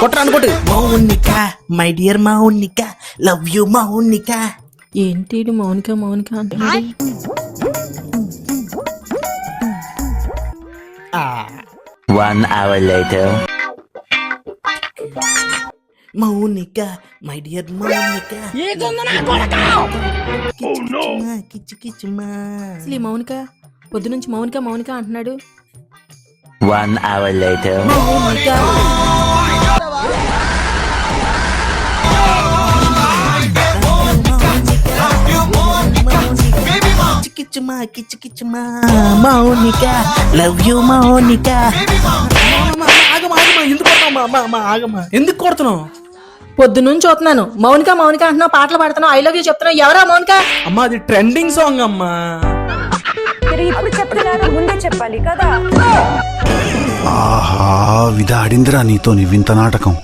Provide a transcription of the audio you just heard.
కొట్టరా అనుకోటి. Mounika my dear Mounika love you Mounika. ఏంటి మౌనిక మౌనిక అంటున్నాడు? One hour later. Mounika my dear Mounika. Kichu కిచ్చుమా అసలు ఈ మౌనిక పొద్దు నుంచి మౌనిక మౌనిక అంటున్నాడు. One hour later. మౌనిక. కిచ్చుమా కిచ్చు కిచ్చుమా మౌనిక లవ్ యు మౌనిక. ఆగమా ఆగమా ఎందుకు కొడతావు మా మా ఆగమా? ఎందుకు కొడుతున్నావు? పొద్దు నుంచి చూస్తున్నాను మౌనిక మౌనిక అంటున్నావు పాటలు పాడుతున్నావు ఐ లవ్ యూ చెప్తున్నావు. ఎవరా మౌనిక? అమ్మా అది ట్రెండింగ్ సాంగ్ అమ్మా. మీరు ఇప్పుడు చెప్తున్నారా ముందే చెప్పాలి కదా? ఆహా విధాడిందిరా నీతో నీ వింత నాటకం.